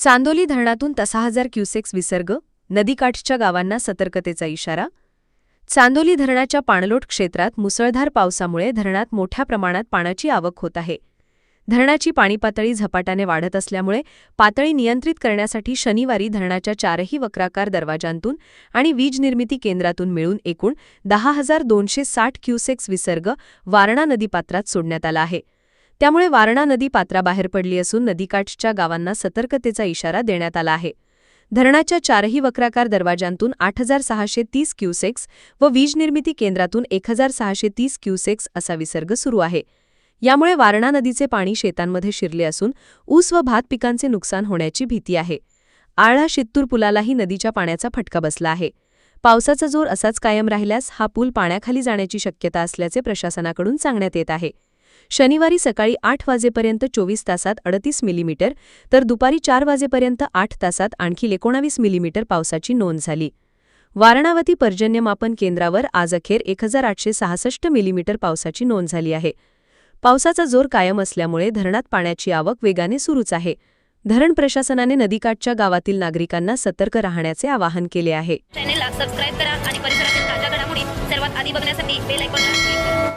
चांदोली धरणातून तसा हजार क्युसेक्स विसर्ग नदीकाठच्या गावांना सतर्कतेचा इशारा चांदोली धरणाच्या पाणलोट क्षेत्रात मुसळधार पावसामुळे धरणात मोठ्या प्रमाणात पाण्याची आवक होत आहे. धरणाची पाणीपातळी झपाट्याने वाढत असल्यामुळे पातळी नियंत्रित करण्यासाठी शनिवारी धरणाच्या चारही वक्राकार दरवाजांतून आणि वीज निर्मिती केंद्रातून मिळून एकूण दहा हजार दोनशे साठ क्युसेक्स विसर्ग वारणा नदीपात्रात सोडण्यात आला आहे. त्यामुळे वारणा नदी पात्राबाहेर पडली असून नदीकाठच्या गावांना सतर्कतेचा इशारा देण्यात आला आहे. धरणाच्या चारही वक्राकार दरवाजांतून आठ हजार सहाशे तीस क्युसेक्स व वीज निर्मिती केंद्रातून एक हजार सहाशे तीस क्युसेक्स असा विसर्ग सुरू आहे. यामुळे वारणा नदीचे पाणी शेतांमध्ये शिरले असून ऊस व भात पिकांचे नुकसान होण्याची भीती आहे. आळा शित्तूर पुलालाही नदीच्या पाण्याचा फटका बसला आहे. पावसाचा जोर असाच कायम राहिल्यास हा पूल पाण्याखाली जाण्याची शक्यता असल्याचे प्रशासनाकडून सांगण्यात येत आहे. शनिवारी सकाळी आठ वाजेपर्यंत चोवीस तासात अडतीस मिलीमीटर तर दुपारी चार वाजेपर्यंत आठ तासात आणखी एकोणावीस मिलीमीटर पावसाची नोंद झाली. वारणावती पर्जन्यमापन केंद्रावर आज अखेर एक हजार आठशे सहासष्ट मिलीमीटर पावसाची नोंद झाली आहे. पावसाचा जोर कायम असल्यामुळे धरणात पाण्याची आवक वेगाने सुरूच आहे. धरण प्रशासनाने नदीकाठच्या गावातील नागरिकांना सतर्क राहण्याचे आवाहन केले आहे.